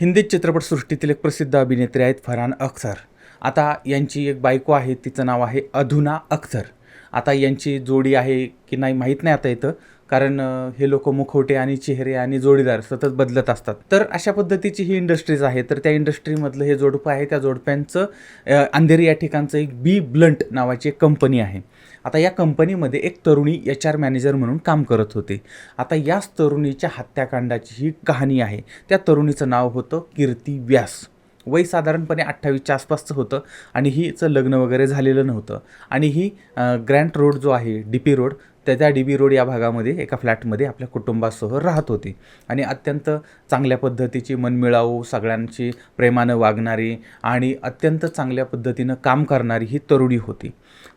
हिंदी चित्रपटसृष्टीतील एक प्रसिद्ध अभिनेत्री आहेत फरहान अख्तर. आता यांची एक बायको आहे तिचं नाव आहे अधुना अख्तर. आता यांची जोडी आहे की नाही माहीत नाही आता इथं. कारण हे लोक मुखवटे आणि चेहरे आणि जोडीदार सतत बदलत असतात. तर अशा पद्धतीची ही इंडस्ट्रीज आहे. तर त्या इंडस्ट्रीमधलं हे जोडपं आहे. त्या जोडप्यांचं अंधेरी या ठिकाणचं एक बी ब्लंट नावाची एक कंपनी आहे. आता या कंपनीमध्ये एक तरुणी एच आर मॅनेजर म्हणून काम करत होते. आता याच तरुणीच्या हत्याकांडाची ही कहाणी आहे. त्या तरुणीचं नाव होतं कीर्ती व्यास. वय साधारणपणे अठ्ठावीसच्या आसपासचं होतं आणि हिचं लग्न वगैरे झालेलं नव्हतं. आणि ही ग्रँट रोड जो आहे डी पी रोड त्या त्या डी बी रोड या भागामध्ये एका फ्लॅटमध्ये आपल्या कुटुंबासह राहत होती. आणि अत्यंत चांगल्या पद्धतीची मनमिळावू सगळ्यांची प्रेमानं वागणारी आणि अत्यंत चांगल्या पद्धतीनं काम करणारी ही तरुणी होती.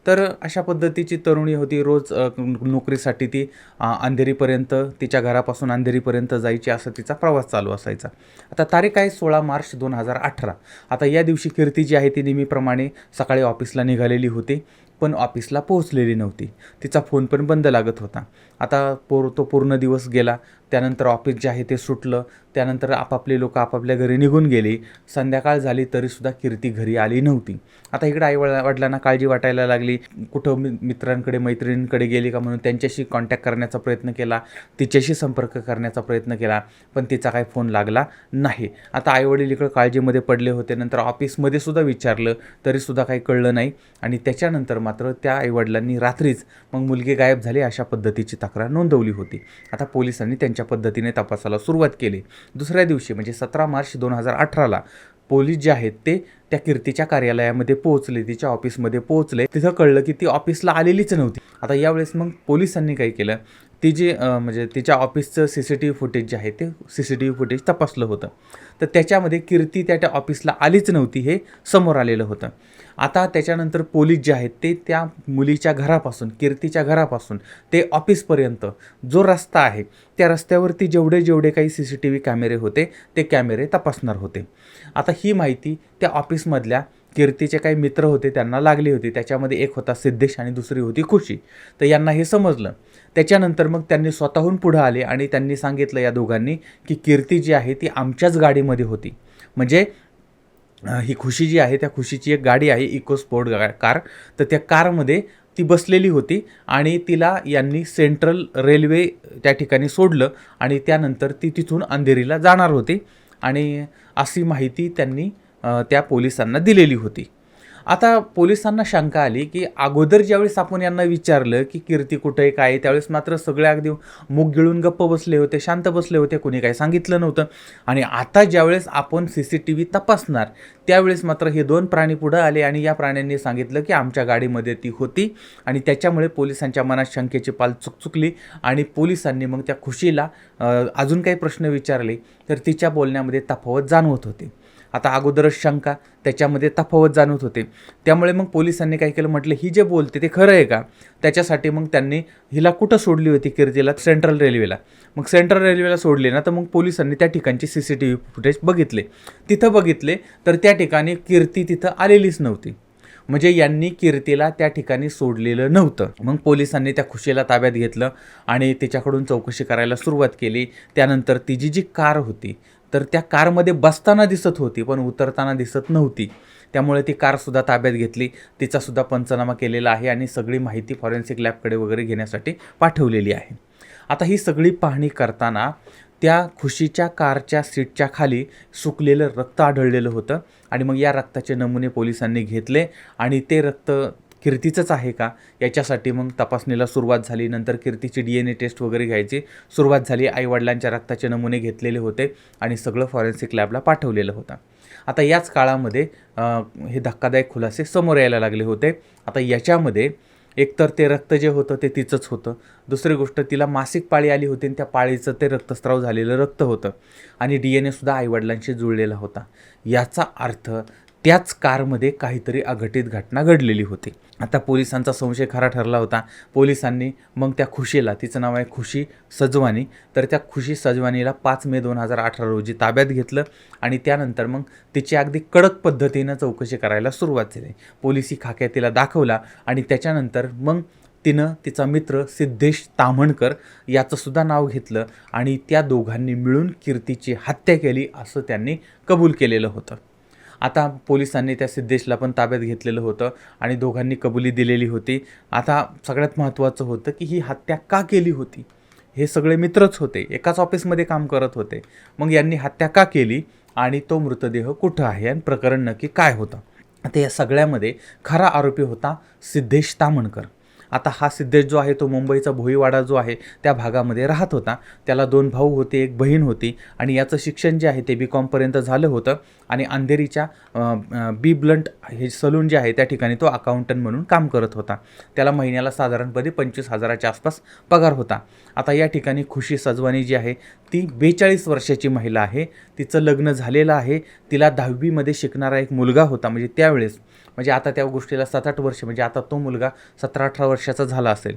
तर अशा पद्धतीची तरुणी होती. रोज नोकरीसाठी ती अंधेरीपर्यंत तिच्या घरापासून अंधेरीपर्यंत जायची असं तिचा प्रवास चालू असायचा. आता तारीख आहे सोळा मार्च दोन हजार अठरा. आता या दिवशी कीर्ती जी आहे ती नेहमीप्रमाणे सकाळी ऑफिसला निघालेली होती. पण ऑफिसला पोहोचलेली नव्हती. तिचा फोन पण बंद लागत होता. आता पोर तो पूर्ण दिवस गेला. त्यानंतर ऑफिस जे आहे ते सुटलं. त्यानंतर आपापले लोक आपापल्या घरी निघून गेले. संध्याकाळ झाली तरीसुद्धा कीर्ती घरी आली नव्हती. आता इकडे आई वडला वडिलांना काळजी वाटायला लागली. कुठं मित्रांकडे मैत्रिणींकडे गेली का म्हणून त्यांच्याशी कॉन्टॅक्ट करण्याचा प्रयत्न केला. तिच्याशी संपर्क करण्याचा प्रयत्न केला पण तिचा काही फोन लागला नाही. आता आईवडील इकडं काळजीमध्ये पडले होते. नंतर ऑफिसमध्ये सुद्धा विचारलं तरीसुद्धा काही कळलं नाही. आणि त्याच्यानंतर मात्र त्या आईवडिलांनी रात्रीच मग मुलगी गायब झाली अशा पद्धतीची तक्रार नोंदवली होती. आता पोलिसांनी त्यांच्या पद्धतीने तपासाला सुरुवात केली. दुसऱ्या दिवशी म्हणजे सतरा मार्च दोन हजार अठराला पोलीस जे आहेत ते त्या कीर्तीच्या कार्यालयामध्ये पोहोचले तिच्या ऑफिसमध्ये पोहोचले. तिथं कळलं की ती ऑफिसला आलेलीच नव्हती. आता यावेळेस मग पोलिसांनी काय केलं? ती जी म्हणजे तिच्या ऑफिसचं C C T V footage जे आहे ते C C T V footage तपासलं होतं. तर त्याच्यामध्ये कीर्ती त्या त्या ऑफिसला आलीच नव्हती हे समोर आलेलं होतं. आता त्याच्यानंतर पोलीस जे आहेत ते त्या मुलीच्या घरापासून कीर्तीच्या घरापासून ते ऑफिसपर्यंत जो रस्ता आहे त्या रस्त्यावरती जेवढे जेवढे काही सी सी टी व्ही कॅमेरे होते ते कॅमेरे तपासणार होते. आता ही माहिती त्या ऑफिसमधल्या कीर्तीचे काही मित्र होते त्यांना लागली होती. त्याच्यामध्ये एक होता सिद्धेश आणि दुसरी होती खुशी. तर यांना हे समजलं. त्याच्यानंतर मग त्यांनी स्वतःहून पुढं आले आणि त्यांनी सांगितलं या दोघांनी की कीर्ती जी आहे ती आमच्याच गाडीमध्ये होती. म्हणजे ही खुशी जी आहे त्या खुशीची एक गाडी आहे इको स्पोर्ट गा कार. तर त्या कारमध्ये ती बसलेली होती आणि तिला यांनी सेंट्रल रेल्वे त्या ठिकाणी सोडलं आणि त्यानंतर ती तिथून अंधेरीला जाणार होती आणि अशी माहिती त्यांनी त्या पोलिसांना दिलेली होती. आता पोलिसांना शंका आली की अगोदर ज्यावेळेस आपण यांना विचारलं की कीर्ती कुठे आहे काय आहे, त्यावेळेस मात्र सगळे अगदी मुग गिळून गप्प बसले होते शांत बसले होते कोणी काही सांगितलं नव्हतं. आणि आता ज्यावेळेस आपण सी सी टी व्ही तपासणार त्यावेळेस मात्र हे दोन प्राणी पुढं आले आणि या प्राण्यांनी सांगितलं की आमच्या गाडीमध्ये ती होती आणि त्याच्यामुळे पोलिसांच्या मनात शंकेची पाल चुकचुकली आणि पोलिसांनी मग त्या खुशीला अजून काही प्रश्न विचारले तर तिच्या बोलण्यामध्ये तफावत जाणवत होती. आता अगोदरच शंका त्याच्यामध्ये तफावत जाणवत होते. त्यामुळे मग पोलिसांनी काय केलं? म्हटलं ही जे बोलते ते खरं आहे का? त्याच्यासाठी मग त्यांनी हिला कुठं सोडली होती कीर्तीला? सेंट्रल रेल्वेला. मग सेंट्रल रेल्वेला सोडले ना तर मग पोलिसांनी त्या ठिकाणचे C C T V footage बघितले. तिथं बघितले तर त्या ठिकाणी कीर्ती तिथं आलेलीच नव्हती. म्हणजे यांनी कीर्तीला त्या ठिकाणी सोडलेलं नव्हतं. मग पोलिसांनी त्या खुशीला ताब्यात घेतलं आणि तिच्याकडून चौकशी करायला सुरुवात केली. त्यानंतर तिची जी कार होती तर त्या कारमध्ये बसताना दिसत होती पण उतरताना दिसत नव्हती. त्यामुळे ती कारसुद्धा ताब्यात घेतली. तिचासुद्धा पंचनामा केलेला आहे आणि सगळी माहिती फॉरेन्सिक लॅबकडे वगैरे घेण्यासाठी पाठवलेली आहे. आता ही सगळी पाहणी करताना त्या खुशीच्या कारच्या सीटच्या खाली सुकलेलं रक्त आढळलेलं होतं आणि मग या रक्ताचे नमुने पोलिसांनी घेतले आणि ते रक्त कीर्तीचंच आहे का? याच्यासाठी मग तपासणीला सुरुवात झाली. नंतर कीर्तीची डी एन ए टेस्ट वगैरे घ्यायची. सुरुवात झाली. आईवडिलांच्या रक्ताचे नमुने घेतलेले होते आणि सगळं फॉरेन्सिक लॅबला पाठवलेलं होतं. आता याच काळामध्ये हे धक्कादायक खुलासे समोर यायला लागले होते. आता याच्यामध्ये एकतर ते रक्त जे होतं ते तिचंच होतं. दुसरी गोष्ट तिला मासिक पाळी आली होती आणि त्या पाळीचं ते रक्तस्राव झालेलं रक्त होतं. आणि डी एन एसुद्धा आईवडिलांशी जुळलेला होता. याचा अर्थ त्याच कारमध्ये काहीतरी अघटित घटना घडलेली होती. आता पोलिसांचा संशय खरा ठरला होता. पोलिसांनी मग त्या खुशीला तिचं नाव आहे खुशी सजवानी तर त्या खुशी सजवानीला पाच मे दोन हजार अठरा रोजी ताब्यात घेतलं आणि त्यानंतर मग तिची अगदी कडक पद्धतीनं चौकशी करायला सुरुवात झाली. पोलिसी खाक्या तिला दाखवला आणि त्याच्यानंतर मग तिनं तिचा मित्र सिद्धेश ताम्हणकर याचंसुद्धा नाव घेतलं आणि त्या दोघांनी मिळून कीर्तीची हत्या केली असं त्यांनी कबूल केलेलं होतं. आता पोलिसांनी त्या सिद्धेशला पण ताब्यात घेतलेलं होतं आणि दोघांनी कबुली दिलेली होती. आता सगळ्यात महत्त्वाचं होतं की ही हत्या का केली होती? हे सगळे मित्रच होते. एकाच ऑफिसमध्ये काम करत होते. मग यांनी हत्या का केली? आणि तो मृतदेह कुठं आहे? आणि प्रकरण नक्की काय होतं? आता या सगळ्यामध्ये खरा आरोपी होता सिद्धेश तामणकर. आता हा सिद्धेश जो आहे तो मुंबईचा भोईवाडा जो आहे त्या भागामध्ये राहत होता. त्याला दोन भाऊ होते एक बहीण होती आणि याचं शिक्षण जे आहे ते बी कॉमपर्यंत झालं होतं. आणि अंधेरीच्या बी ब्लंट हे सलून जे आहे त्या ठिकाणी तो अकाउंटंट म्हणून काम करत होता. त्याला महिन्याला साधारणपणे पंचवीस हजाराच्या आसपास पगार होता. आता या ठिकाणी खुशी सजवानी जी आहे ती बेचाळीस वर्षाची महिला आहे. तिचं लग्न झालेलं आहे. तिला दहावीमध्ये शिकणारा एक मुलगा होता म्हणजे त्यावेळेस. म्हणजे आता त्या गोष्टीला सात आठ वर्ष म्हणजे आता तो मुलगा सतरा अठरा वर्षाचा झाला असेल.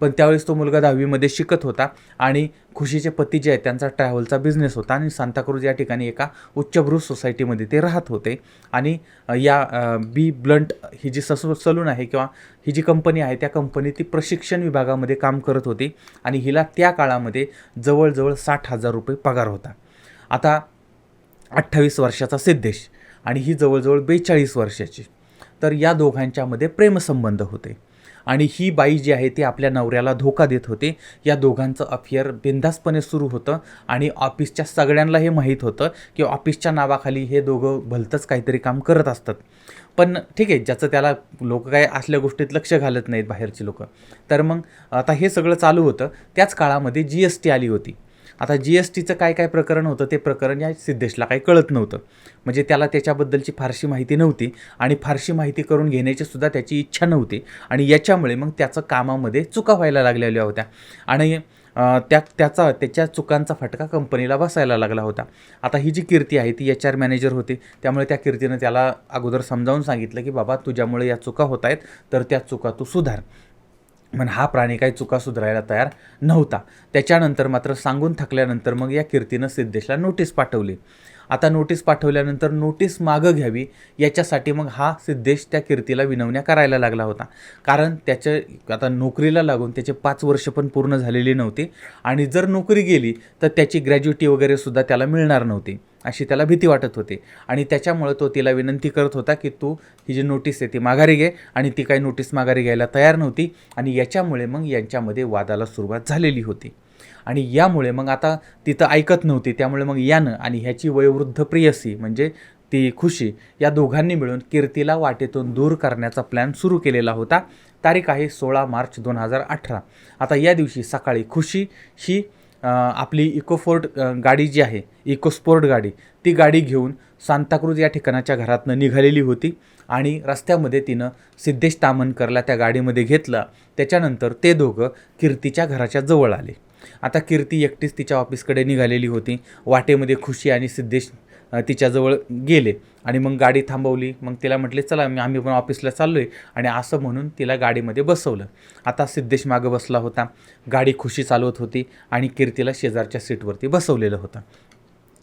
पण त्यावेळेस तो मुलगा दहावीमध्ये शिकत होता आणि खुशीचे पती जे आहेत त्यांचा ट्रॅव्हलचा बिझनेस होता आणि सांताक्रूज या ठिकाणी एका उच्चभ्रू सोसायटीमध्ये ते राहत होते. आणि या बी ब्लंट ही जी ससू सलून आहे किंवा ही जी कंपनी आहे त्या कंपनी ती प्रशिक्षण विभागामध्ये काम करत होती आणि हिला त्या काळामध्ये जवळजवळ साठ हजार रुपये पगार होता. आता अठ्ठावीस वर्षाचा सिद्धेश आणि ही जवळजवळ बेचाळीस वर्षाची. तर या दोघांच्यामध्ये प्रेमसंबंध होते. आणि ही बाई जी आहे ती आपल्या नवऱ्याला धोका देत होते. या दोघांचं अफेअर बिंदासपणे सुरू होतं. आणि ऑफिसच्या सगळ्यांना हे माहीत होतं की ऑफिसच्या नावाखाली हे दोघं भलतंच काहीतरी काम करत असतात. पण ठीक आहे ज्याचं त्याला लोक काय असल्या गोष्टीत लक्ष घालत नाहीत बाहेरची लोक. तर मग आता हे सगळं चालू होतं. त्याच काळामध्ये जी एस टी आली होती. आता जी एस टीचं काय काय प्रकरण होतं ते प्रकरण या सिद्धेशला काही कळत नव्हतं. म्हणजे त्याला त्याच्याबद्दलची फारशी माहिती नव्हती आणि फारशी माहिती करून घेण्याची सुद्धा त्याची इच्छा नव्हती. आणि याच्यामुळे मग त्याचं कामामध्ये चुका व्हायला लागलेल्या होत्या. आणि त्या त्याचा त्याच्या चुकांचा फटका कंपनीला बसायला लागला होता. आता ही जी कीर्ती आहे ती एच आर मॅनेजर होती. त्यामुळे त्या कीर्तीनं त्याला अगोदर समजावून सांगितलं की बाबा तुझ्यामुळे या चुका होत आहेत तर त्या चुका तू सुधार. पण हा प्राणी काही चुका सुधारायला तयार नव्हता. त्याच्यानंतर मात्र सांगून थकल्यानंतर मग या कीर्तीनं सिद्धेशला नोटीस पाठवली. आता नोटीस पाठवल्यानंतर नोटीस मागं घ्यावी याच्यासाठी मग हा सिद्धेश त्या कीर्तीला विनवण्या करायला लागला होता. कारण त्याचे आता नोकरीला लागून त्याचे पाच वर्ष पण पूर्ण झालेली नव्हती. आणि जर नोकरी गेली तर त्याची ग्रॅज्युटी वगैरे सुद्धा त्याला मिळणार नव्हती. अशी त्याला भीती वाटत होती. आणि त्याच्यामुळं तो तिला विनंती करत होता की तू ही जी नोटीस आहे ती माघारी घे. आणि ती काही नोटीस माघारी घ्यायला तयार नव्हती. आणि याच्यामुळे मग यांच्यामध्ये वादाला सुरुवात झालेली होती. आणि यामुळे मग आता तिथं ऐकत नव्हती त्यामुळे मग यानं आणि ह्याची वयोवृद्ध प्रियसी म्हणजे ती खुशी या दोघांनी मिळून कीर्तीला वाटेतून दूर करण्याचा प्लॅन सुरू केलेला होता. तारीख आहे सोळा मार्च दोन हजार अठरा. आता या दिवशी सकाळी खुशी ही आपली इकोफोर्ट गाडी जी आहे इकोस्पोर्ट गाडी ती गाडी घेऊन सांताक्रूज या ठिकाणाच्या घरातनं निघालेली होती आणि रस्त्यामध्ये तिनं सिद्धेश तामणकरला त्या गाडीमध्ये घेतलं. त्याच्यानंतर ते दोघं कीर्तीच्या घराच्या जवळ आले. आता कीर्ती एकटीच तिच्या ऑफिसकडे निघालेली होती. वाटेमध्ये खुशी आणि सिद्धेश तिच्याजवळ गेले आणि मग गाडी थांबवली. मग तिला म्हटले चला मी आम्ही पण ऑफिसला चाललो आहे आणि असं म्हणून तिला गाडीमध्ये बसवलं. आता सिद्धेश मागं बसला होता. गाडी खुशी चालवत होती आणि कीर्तीला शेजारच्या सीटवरती बसवलेलं होतं.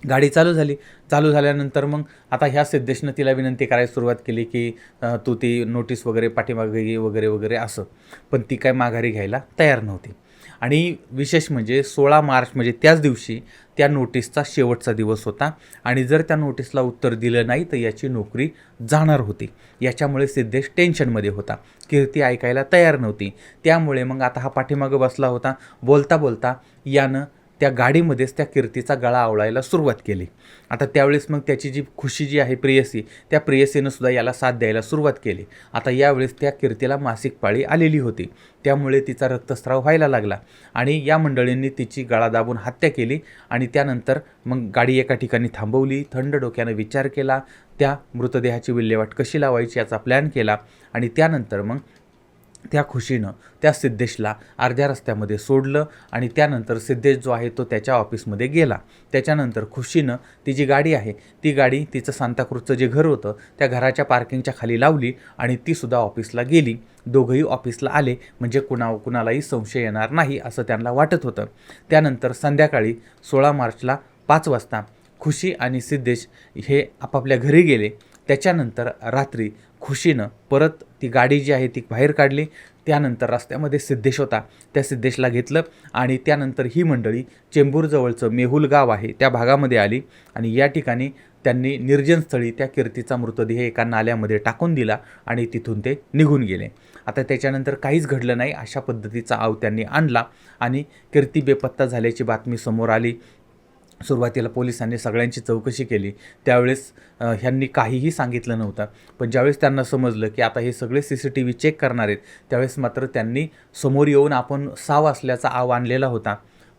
गाडी चालू झाली. चालू झाल्यानंतर मग आता ह्या सिद्धेशनं तिला विनंती करायला सुरुवात केली की तू ती नोटीस वगैरे पाठीमागे वगैरे वगैरे असं. पण ती काय माघारी घ्यायला तयार नव्हती. आणि विशेष म्हणजे सोळा मार्च म्हणजे त्याच दिवशी त्या नोटीसचा शेवटचा दिवस होता. आणि जर त्या नोटीसला उत्तर दिलं नाही तर याची नोकरी जाणार होती. याच्यामुळे सिद्धेश टेन्शनमध्ये होता. कीर्ती ऐकायला तयार नव्हती. त्यामुळे मग आता हा पाठीमागं बसला होता. बोलता बोलता यानं त्या गाडीमध्येच त्या कीर्तीचा गळा आवळायला सुरुवात केली. आता त्यावेळेस मग त्याची जी खुशी जी आहे प्रेयसी त्या प्रेयसीनं सुद्धा याला साथ द्यायला सुरुवात केली. आता यावेळेस त्या कीर्तीला मासिक पाळी आलेली होती. त्यामुळे तिचा रक्तस्राव व्हायला लागला आणि या मंडळींनी तिची गळा दाबून हत्या केली आणि त्यानंतर मग गाडी एका ठिकाणी थांबवली थंड डोक्यानं विचार केला त्या मृतदेहाची विल्हेवाट कशी लावायची याचा प्लॅन केला आणि त्यानंतर मग त्या खुशीनं त्या सिद्धेशला अर्ध्या रस्त्यामध्ये सोडलं आणि त्यानंतर सिद्धेश जो आहे तो त्याच्या ऑफिसमध्ये गेला. त्याच्यानंतर खुशीनं ती जी गाडी आहे ती गाडी तिचं सांताक्रूजचं जे घर होतं त्या घराच्या पार्किंगच्या खाली लावली आणि तीसुद्धा ऑफिसला गेली. दोघंही ऑफिसला आले म्हणजे कुणा कुणालाही संशय येणार नाही असं त्यांना वाटत होतं. त्यानंतर संध्याकाळी सोळा मार्चला पाच वाजता खुशी आणि सिद्धेश हे आपापल्या घरी गेले. त्याच्यानंतर रात्री खुशीनं परत ती गाडी जी आहे ती बाहेर काढली. त्यानंतर रस्त्यामध्ये सिद्धेश होता. त्या सिद्धेशला घेतलं आणि त्यानंतर ही मंडळी चेंबूरजवळचं मेहुल गाव आहे त्या भागामध्ये आली आणि या ठिकाणी त्यांनी निर्जनस्थळी त्या कीर्तीचा मृतदेह एका नाल्यामध्ये टाकून दिला आणि तिथून ते निघून गेले. आता त्याच्यानंतर काहीच घडलं नाही अशा पद्धतीचा आव त्यांनी आणला आणि कीर्ती बेपत्ता झाल्याची बातमी समोर आली. सुरुवातीला पोलिसांनी सगळ्यांची चौकशी केली. त्यावेळेस ह्यांनी काहीही सांगितलं नव्हतं. पण ज्यावेळेस त्यांना समजलं की आता हे सगळे C C T V check करणार आहेत त्यावेळेस मात्र त्यांनी समोर येऊन आपण साव असल्याचा आव आणलेला होता.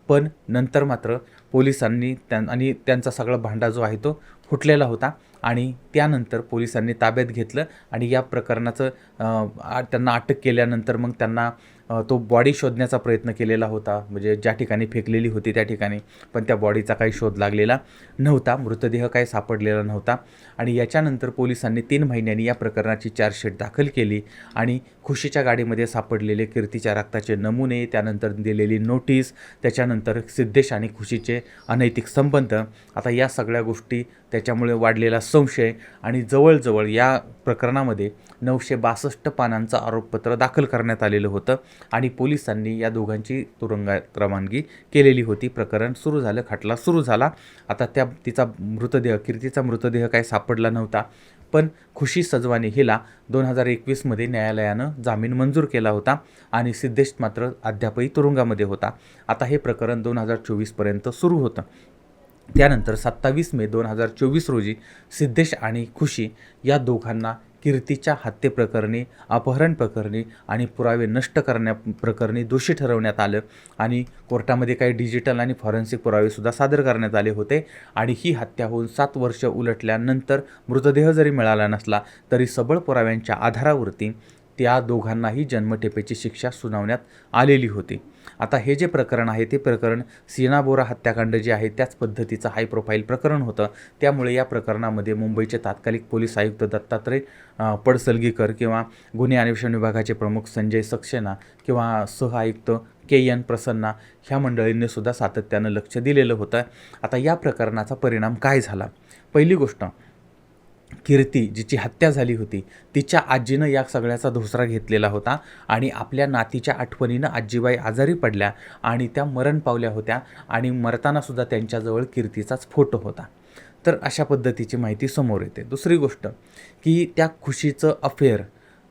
पण नंतर मात्र पोलिसांनी त्या आणि त्यांचा सगळा भांडा जो आहे तो फुटलेला होता आणि त्यानंतर पोलिसांनी ताब्यात घेतलं आणि या प्रकरणाचं त्यांना अटक केल्यानंतर मग त्यांना तो बॉडी शोधण्याचा प्रयत्न केलेला होता. म्हणजे ज्या ठिकाणी फेकलेली होती त्या ठिकाणी. पण त्या बॉडीचा काही शोध लागलेला नव्हता. मृतदेह काही सापडलेला नव्हता. आणि याच्यानंतर पोलिसांनी तीन महिन्यांनी या प्रकरणाची चार्जशीट दाखल केली. आणि खुशीच्या गाडीमध्ये सापडलेले कीर्तीच्या रक्ताचे नमुने त्यानंतर दिलेली नोटीस त्याच्यानंतर सिद्धेश आणि खुशीचे अनैतिक संबंध. आता या सगळ्या गोष्टी त्याच्यामुळे वाढलेला संशय आणि जवळजवळ या प्रकरणामध्ये नऊशे बासष्ट पानांचं आरोपपत्र दाखल करण्यात आलेलं होतं आणि पोलिसांनी या दोघांची तुरुंगात रवानगी केलेली होती. प्रकरण सुरू झालं खटला सुरू झाला. आता त्या तिचा मृतदेह कीर्तीचा मृतदेह काही सापडला नव्हता. पण खुशी सजवानी हिला दोन हजार एकवीसमध्ये न्यायालयानं जामीन मंजूर केला होता आणि सिद्धेश मात्र अद्यापही तुरुंगामध्ये होता. आता हे प्रकरण दोन हजार चोवीसपर्यंत सुरू होतं. त्यानंतर सत्तावीस मे दोन हजार चोवीस रोजी सिद्धेश आणि खुशी या दोघांना कीर्तीच्या हत्येप्रकरणी अपहरण प्रकरणी आणि पुरावे नष्ट करण्या प्रकरणी दोषी ठरवण्यात आलं आणि कोर्टामध्ये काही डिजिटल आणि फॉरेन्सिक पुरावेसुद्धा सादर करण्यात आले होते. आणि ही हत्या होऊन सात वर्ष उलटल्यानंतर मृतदेह जरी मिळाला नसला तरी सबळ पुराव्यांच्या आधारावरती त्या दोघांनाही जन्मठेपेची शिक्षा सुनावण्यात आलेली होती. आता हे जे प्रकरण आहे ते प्रकरण सीना बोरा हत्याकांड जे आहे त्याच पद्धतीचं हाय प्रोफाईल प्रकरण होतं. त्यामुळे या प्रकरणामध्ये मुंबईचे तात्कालिक पोलीस आयुक्त दत्तात्रय पडसलगीकर किंवा गुन्हे अन्वेषण विभागाचे प्रमुख संजय सक्सेना किंवा सह आयुक्त के एन प्रसन्ना ह्या मंडळींनी सुद्धा सातत्यानं लक्ष दिलेलं होतं. आता या प्रकरणाचा परिणाम काय झाला? पहिली गोष्ट कीर्ती जिची हत्या झाली होती तिच्या आजीनं या सगळ्याचा धोसरा घेतलेला होता आणि आपल्या नातीच्या आठवणीनं आजीबाई आजारी पडल्या आणि त्या मरण पावल्या होत्या आणि मरतानासुद्धा त्यांच्याजवळ कीर्तीचाच फोटो होता. तर अशा पद्धतीची माहिती समोर येते. दुसरी गोष्ट की त्या खुशीचं अफेअर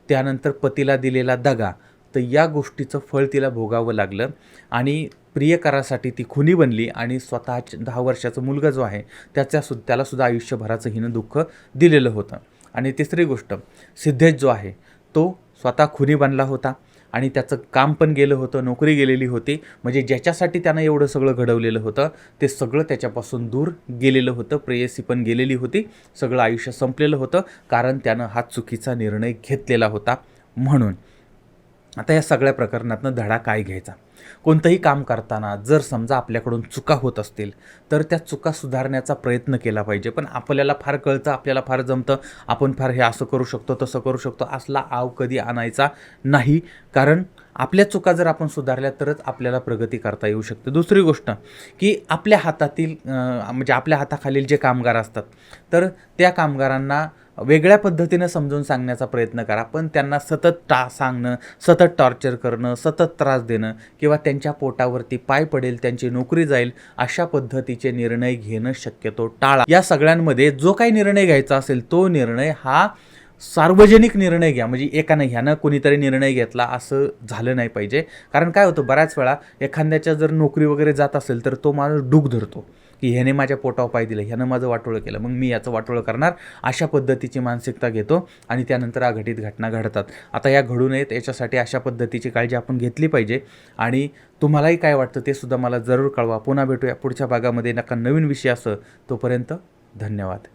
त्यानंतर पतीला दिलेला दगा तर या गोष्टीचं फळ तिला भोगावं लागलं आणि प्रियकरासाठी ती खुनी बनली आणि स्वतःच्या दहा वर्षाचा मुलगा जो आहे त्याच्या सु त्यालासुद्धा आयुष्यभराचं हिनं दुःख दिलेलं होतं. आणि तिसरी गोष्ट सिद्धेश जो आहे तो स्वतः खुनी बनला होता आणि त्याचं काम पण गेलं होतं नोकरी गेलेली होती. म्हणजे ज्याच्यासाठी त्यानं एवढं सगळं घडवलेलं होतं ते सगळं त्याच्यापासून दूर गेलेलं होतं प्रेयसी पण गेलेली होती. सगळं आयुष्य संपलेलं होतं कारण त्यानं हा चुकीचा निर्णय घेतलेला होता म्हणून. आता या सगळ्या प्रकरणातनं धडा काय घ्यायचा? कोणतंही काम करताना जर समजा आपल्याकडून चुका होत असतील तर त्या चुका सुधारण्याचा प्रयत्न केला पाहिजे. पण आपल्याला फार कळतं आपल्याला फार जमतं आपण फार हे असं करू शकतो तसं करू शकतो असला आव कधी आणायचा नाही. कारण आपल्या चुका जर आपण सुधारल्या तरच आपल्याला प्रगती करता येऊ शकते. दुसरी गोष्ट की आपल्या हातातील म्हणजे आपल्या हाताखालील जे कामगार असतात तर त्या कामगारांना वेगळ्या पद्धतीनं समजून सांगण्याचा प्रयत्न करा पण त्यांना सतत टा सांगणं सतत टॉर्चर करणं सतत त्रास देणं किंवा त्यांच्या पोटावरती पाय पडेल त्यांची नोकरी जाईल अशा पद्धतीचे निर्णय घेणं शक्यतो टाळा. या सगळ्यांमध्ये जो काही निर्णय घ्यायचा असेल तो निर्णय हा सार्वजनिक निर्णय घ्या. म्हणजे एकानं ह्यानं कोणीतरी निर्णय घेतला असं झालं नाही पाहिजे. कारण काय होतं बऱ्याच वेळा एखाद्याच्या जर नोकरी वगैरे जात असेल तर तो माणूस डूक धरतो. की ह्याने माझ्या पोटावर पाय दिलं ह्यानं माझं वाटोळं केलं मग मी याचं वाटोळं करणार अशा पद्धतीची मानसिकता घेतो आणि त्यानंतर अघटित घटना घडतात. आता या घडू नयेत याच्यासाठी अशा पद्धतीची काळजी आपण घेतली पाहिजे आणि तुम्हालाही काय वाटतं ते सुद्धा मला जरूर कळवा. पुन्हा भेटूया पुढच्या भागामध्ये नका नवीन विषय असं. तोपर्यंत धन्यवाद.